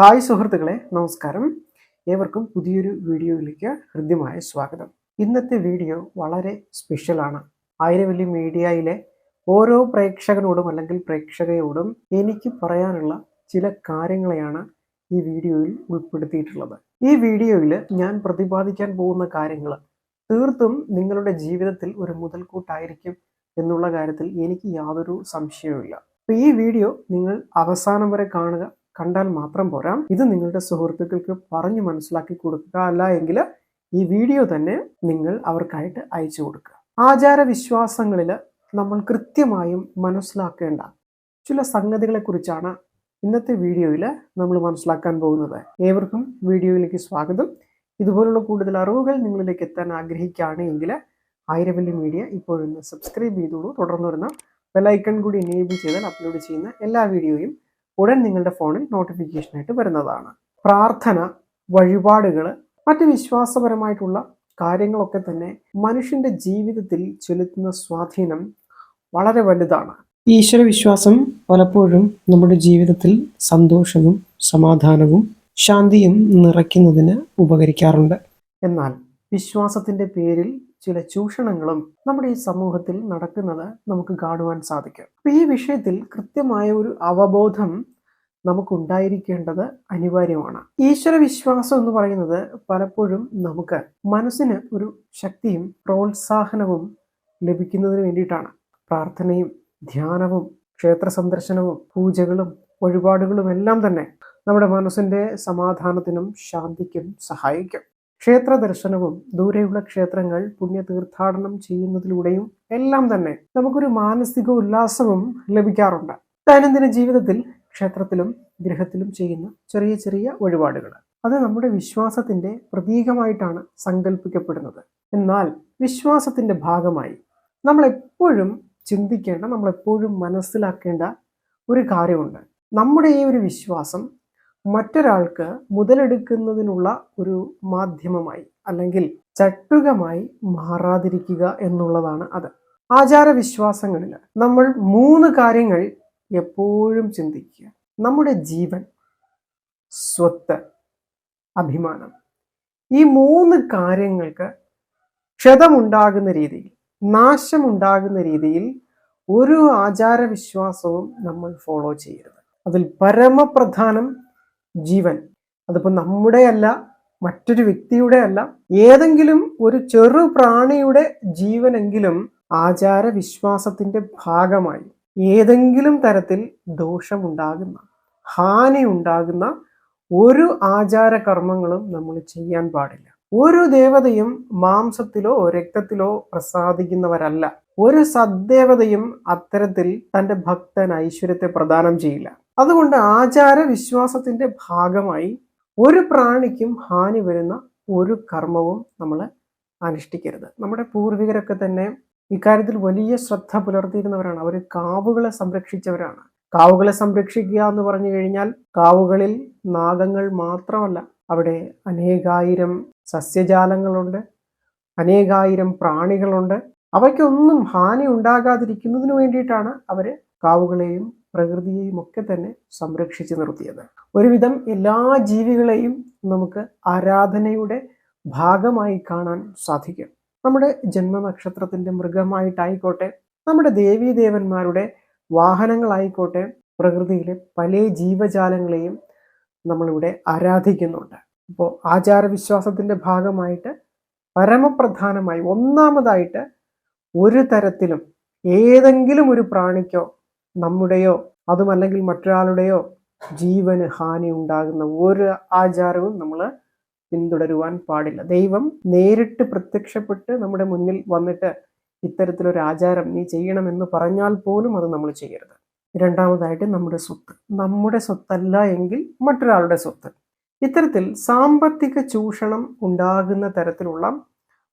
Hi സുഹൃത്തുക്കളെ നമസ്കാരം. ഏവർക്കും പുതിയൊരു വീഡിയോയിലേക്ക് ഹൃദ്യമായ സ്വാഗതം. ഇന്നത്തെ വീഡിയോ വളരെ സ്പെഷ്യലാണ്. ആയിരവല്ലി മീഡിയയിലെ ഓരോ പ്രേക്ഷകനോടും അല്ലെങ്കിൽ പ്രേക്ഷകയോടും എനിക്ക് പറയാനുള്ള ചില കാര്യങ്ങളെയാണ് ഈ വീഡിയോയിൽ ഉൾപ്പെടുത്തിയിട്ടുള്ളത്. ഈ വീഡിയോയിൽ ഞാൻ പ്രതിപാദിക്കാൻ പോകുന്ന കാര്യങ്ങൾ തീർത്തും നിങ്ങളുടെ ജീവിതത്തിൽ ഒരു മുതൽക്കൂട്ടായിരിക്കും എന്നുള്ള കാര്യത്തിൽ എനിക്ക് യാതൊരു സംശയവുമില്ല. അപ്പോൾ ഈ വീഡിയോ നിങ്ങൾ അവസാനം വരെ കാണുക. കണ്ടാൽ മാത്രം പോരാ. ഇത് നിങ്ങളുടെ സുഹൃത്തുക്കൾക്ക് പറഞ്ഞു മനസ്സിലാക്കി കൊടുക്കുക അല്ല എങ്കിൽ ഈ വീഡിയോ തന്നെ നിങ്ങൾ അവർക്കായിട്ട് അയച്ചു കൊടുക്കുക. ആചാര വിശ്വാസങ്ങളിൽ നമ്മൾ കൃത്യമായും മനസ്സിലാക്കേണ്ട ചില സംഗതികളെക്കുറിച്ചാണ് ഇന്നത്തെ വീഡിയോയിൽ നമ്മൾ മനസ്സിലാക്കാൻ പോകുന്നത്. ഏവർക്കും വീഡിയോയിലേക്ക് സ്വാഗതം. ഇതുപോലുള്ള കൂടുതൽ അറിവുകൾ നിങ്ങളിലേക്ക് എത്താൻ ആഗ്രഹിക്കുകയാണ് എങ്കിൽ ആയിരവല്ലി മീഡിയ ഇപ്പോഴൊന്ന് സബ്സ്ക്രൈബ് ചെയ്തോളൂ. തുടർന്ന് വരുന്ന ബെലൈക്കൺ കൂടി എനേബിൾ ചെയ്താൽ അപ്ലോഡ് ചെയ്യുന്ന എല്ലാ വീഡിയോയും ഉടൻ നിങ്ങളുടെ ഫോണിൽ നോട്ടിഫിക്കേഷനായിട്ട് വരുന്നതാണ്. പ്രാർത്ഥന വഴിപാടുകൾ മറ്റ് വിശ്വാസപരമായിട്ടുള്ള കാര്യങ്ങളൊക്കെ തന്നെ മനുഷ്യന്റെ ജീവിതത്തിൽ ചെലുത്തുന്ന സ്വാധീനം വളരെ വലുതാണ്. ഈശ്വര വിശ്വാസം പലപ്പോഴും നമ്മുടെ ജീവിതത്തിൽ സന്തോഷവും സമാധാനവും ശാന്തിയും നിറയ്ക്കുന്നതിന് ഉപകരിക്കാറുണ്ട്. എന്നാൽ വിശ്വാസത്തിന്റെ പേരിൽ ചില ചൂഷണങ്ങളും നമ്മുടെ ഈ സമൂഹത്തിൽ നടക്കുന്നത് നമുക്ക് കാണുവാൻ സാധിക്കും. അപ്പൊ ഈ വിഷയത്തിൽ കൃത്യമായ ഒരു അവബോധം നമുക്കുണ്ടായിരിക്കേണ്ടത് അനിവാര്യമാണ്. ഈശ്വര വിശ്വാസം എന്ന് പറയുന്നത് പലപ്പോഴും നമുക്ക് മനസ്സിന് ഒരു ശക്തിയും പ്രോത്സാഹനവും ലഭിക്കുന്നതിന് വേണ്ടിയിട്ടാണ്. പ്രാർത്ഥനയും ധ്യാനവും ക്ഷേത്ര സന്ദർശനവും പൂജകളും വഴിപാടുകളും എല്ലാം തന്നെ നമ്മുടെ മനസ്സിന്റെ സമാധാനത്തിനും ശാന്തിക്കും സഹായിക്കും. ക്ഷേത്ര ദർശനവും ദൂരെയുള്ള ക്ഷേത്രങ്ങൾ പുണ്യ തീർത്ഥാടനം ചെയ്യുന്നതിലൂടെയും എല്ലാം തന്നെ നമുക്കൊരു മാനസിക ഉല്ലാസവും ലഭിക്കാറുണ്ട്. ദൈനംദിന ജീവിതത്തിൽ ക്ഷേത്രത്തിലും ഗ്രഹത്തിലും ചെയ്യുന്ന ചെറിയ ചെറിയ വഴിപാടുകൾ. അത് നമ്മുടെ വിശ്വാസത്തിന്റെ പ്രതീകമായിട്ടാണ് സങ്കല്പിക്കപ്പെടുന്നത് എന്നാൽ വിശ്വാസത്തിന്റെ ഭാഗമായി നമ്മൾ എപ്പോഴും ചിന്തിക്കേണ്ട നമ്മൾ എപ്പോഴും മനസ്സിലാക്കേണ്ട ഒരു കാര്യമുണ്ട്. നമ്മുടെ ഈ ഒരു വിശ്വാസം മറ്റൊരാൾക്ക് മുതലെടുക്കുന്നതിനുള്ള ഒരു മാധ്യമമായി അല്ലെങ്കിൽ ചട്ടുകമായി മാറാതിരിക്കുക എന്നുള്ളതാണ് അത്. ആചാരവിശ്വാസങ്ങളിൽ നമ്മൾ മൂന്ന് കാര്യങ്ങൾ എപ്പോഴും ചിന്തിക്കുക. നമ്മുടെ ജീവൻ സ്വത്ത് അഭിമാനം. ഈ മൂന്ന് കാര്യങ്ങൾക്ക് ക്ഷതമുണ്ടാകുന്ന രീതിയിൽ നാശമുണ്ടാകുന്ന രീതിയിൽ ഒരു ആചാരവിശ്വാസവും നമ്മൾ ഫോളോ ചെയ്യരുത്. അതിൽ പരമപ്രധാനം ജീവൻ. അതിപ്പോൾ നമ്മുടെ അല്ല മറ്റൊരു വ്യക്തിയുടെ അല്ല ഏതെങ്കിലും ഒരു ചെറു പ്രാണിയുടെ ജീവനെങ്കിലും ആചാര വിശ്വാസത്തിന്റെ ഭാഗമായി ഏതെങ്കിലും തരത്തിൽ ദോഷമുണ്ടാകുന്ന ഹാനി ഉണ്ടാകുന്ന ഒരു ആചാര കർമ്മങ്ങളും നമ്മൾ ചെയ്യാൻ പാടില്ല. ഒരു ദേവതയും മാംസത്തിലോ രക്തത്തിലോ പ്രസാദിക്കുന്നവരല്ല. ഒരു സദ്ദേവതയും അത്തരത്തിൽ തന്റെ ഭക്തൻ ഐശ്വര്യത്തെ പ്രദാനം ചെയ്യില്ല. അതുകൊണ്ട് ആചാര വിശ്വാസത്തിന്റെ ഭാഗമായി ഒരു പ്രാണിക്കും ഹാനി വരുന്ന ഒരു കർമ്മവും നമ്മൾ അനുഷ്ഠിക്കരുത്. നമ്മുടെ പൂർവികരൊക്കെ തന്നെ ഇക്കാര്യത്തിൽ വലിയ ശ്രദ്ധ പുലർത്തിയിരുന്നവരാണ്. അവർ കാവുകളെ സംരക്ഷിച്ചവരാണ്. കാവുകളെ സംരക്ഷിക്കുക എന്ന് പറഞ്ഞു കഴിഞ്ഞാൽ കാവുകളിൽ നാഗങ്ങൾ മാത്രമല്ല അവിടെ അനേകായിരം സസ്യജാലങ്ങളുണ്ട് അനേകായിരം പ്രാണികളുണ്ട് അവയ്ക്കൊന്നും ഹാനി ഉണ്ടാകാതിരിക്കുന്നതിന് വേണ്ടിയിട്ടാണ് അവർ കാവുകളെയും പ്രകൃതിയെയും ഒക്കെ തന്നെ സംരക്ഷിച്ചു നിർത്തിയത്. ഒരുവിധം എല്ലാ ജീവികളെയും നമുക്ക് ആരാധനയുടെ ഭാഗമായി കാണാൻ സാധിക്കും. നമ്മുടെ ജന്മനക്ഷത്രത്തിന്റെ മൃഗമായിട്ടായിക്കോട്ടെ നമ്മുടെ ദേവീദേവന്മാരുടെ വാഹനങ്ങളായിക്കോട്ടെ പ്രകൃതിയിലെ പല ജീവജാലങ്ങളെയും നമ്മളിവിടെ ആരാധിക്കുന്നുണ്ട്. അപ്പോൾ ആചാരവിശ്വാസത്തിന്റെ ഭാഗമായിട്ട് പരമപ്രധാനമായി ഒന്നാമതായിട്ട് ഒരു തരത്തിലും ഏതെങ്കിലും ഒരു പ്രാണിക്കോ നമ്മുടെയോ അതുമല്ലെങ്കിൽ മറ്റൊരാളുടെയോ ജീവന് ഹാനി ഉണ്ടാകുന്ന ഒരു ആചാരവും നമ്മൾ പിന്തുടരുവാൻ പാടില്ല. ദൈവം നേരിട്ട് പ്രത്യക്ഷപ്പെട്ട് നമ്മുടെ മുന്നിൽ വന്നിട്ട് ഇത്തരത്തിലൊരു ആചാരം നീ ചെയ്യണമെന്ന് പറഞ്ഞാൽ പോലും അത് നമ്മൾ ചെയ്യരുത്. രണ്ടാമതായിട്ട് നമ്മുടെ സ്വത്ത്. നമ്മുടെ സ്വത്തല്ല എങ്കിൽ മറ്റൊരാളുടെ സ്വത്ത്. ഇത്തരത്തിൽ സാമ്പത്തിക ചൂഷണം ഉണ്ടാകുന്ന തരത്തിലുള്ള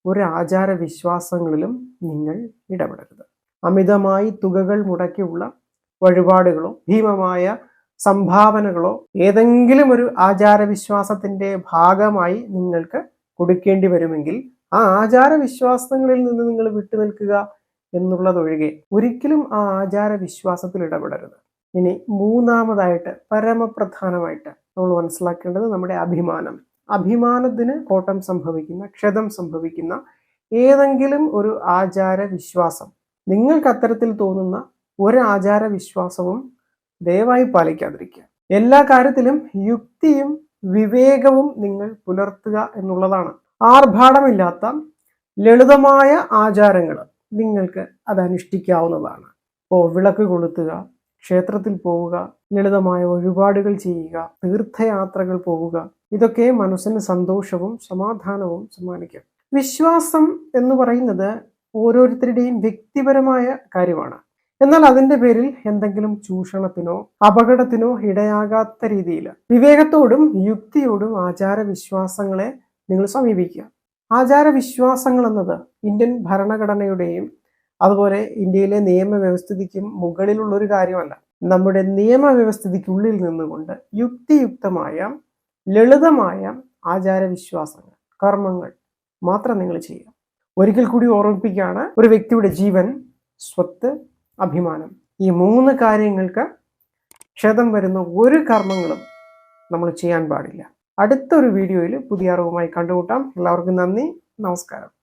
ഒരു ആചാര വിശ്വാസങ്ങളിലും നിങ്ങൾ ഇടപെടരുത്. അമിതമായി തുകകൾ മുടക്കിയുള്ള വഴിപാടുകളോ ഭീമമായ സംഭാവനകളോ ഏതെങ്കിലും ഒരു ആചാര വിശ്വാസത്തിന്റെ ഭാഗമായി നിങ്ങൾക്ക് കൊടുക്കേണ്ടി വരുമെങ്കിൽ ആ ആചാര വിശ്വാസങ്ങളിൽ നിന്ന് നിങ്ങൾ വിട്ടുനിൽക്കുക എന്നുള്ളതൊഴികെ ഒരിക്കലും ആ ആചാര വിശ്വാസത്തിൽ ഇടപെടരുത്. ഇനി മൂന്നാമതായിട്ട് പരമപ്രധാനമായിട്ട് നമ്മൾ മനസ്സിലാക്കേണ്ടത് നമ്മുടെ അഭിമാനം. അഭിമാനത്തിന് കോട്ടം സംഭവിക്കുന്ന ക്ഷതം സംഭവിക്കുന്ന ഏതെങ്കിലും ഒരു ആചാര വിശ്വാസം നിങ്ങൾക്ക് അത്തരത്തിൽ തോന്നുന്ന ഒരു ആചാര വിശ്വാസവും ദയവായി പാലിക്കാതിരിക്കുക. എല്ലാ കാര്യത്തിലും യുക്തിയും വിവേകവും നിങ്ങൾ പുലർത്തുക എന്നുള്ളതാണ്. ആർഭാടമില്ലാത്ത ലളിതമായ ആചാരങ്ങൾ നിങ്ങൾക്ക് അത് അനുഷ്ഠിക്കാവുന്നതാണ് ഇപ്പോൾ വിളക്ക് കൊളുത്തുക ക്ഷേത്രത്തിൽ പോവുക ലളിതമായ വഴിപാടുകൾ ചെയ്യുക തീർത്ഥയാത്രകൾ പോവുക ഇതൊക്കെ മനസ്സിന് സന്തോഷവും സമാധാനവും സമ്മാനിക്കും. വിശ്വാസം എന്ന് പറയുന്നത് ഓരോരുത്തരുടെയും വ്യക്തിപരമായ കാര്യമാണ്. എന്നാൽ അതിന്റെ പേരിൽ എന്തെങ്കിലും ചൂഷണത്തിനോ അപകടത്തിനോ ഇടയാകാത്ത രീതിയിൽ വിവേകത്തോടും യുക്തിയോടും ആചാരവിശ്വാസങ്ങളെ നിങ്ങൾ സമീപിക്കുക. ആചാര വിശ്വാസങ്ങൾ എന്നത് ഇന്ത്യൻ ഭരണഘടനയുടെയും അതുപോലെ ഇന്ത്യയിലെ നിയമവ്യവസ്ഥിതിക്കും മുകളിലുള്ള ഒരു കാര്യമല്ല. നമ്മുടെ നിയമവ്യവസ്ഥിതിക്കുള്ളിൽ നിന്നുകൊണ്ട് യുക്തിയുക്തമായ ലളിതമായ ആചാരവിശ്വാസങ്ങൾ കർമ്മങ്ങൾ മാത്രം നിങ്ങൾ ചെയ്യുക. ഒരിക്കൽ കൂടി ഓർമ്മിപ്പിക്കുകയാണ് ഒരു വ്യക്തിയുടെ ജീവൻ സ്വത്ത് അഭിമാനം. ഈ മൂന്ന് കാര്യങ്ങൾക്ക് ക്ഷതം വരുന്ന ഒരു കർമ്മങ്ങളും നമ്മൾ ചെയ്യാൻ പാടില്ല. അടുത്തൊരു വീഡിയോയിൽ പുതിയ അറിവുമായി കണ്ടുമുട്ടാം. എല്ലാവർക്കും നന്ദി. നമസ്കാരം.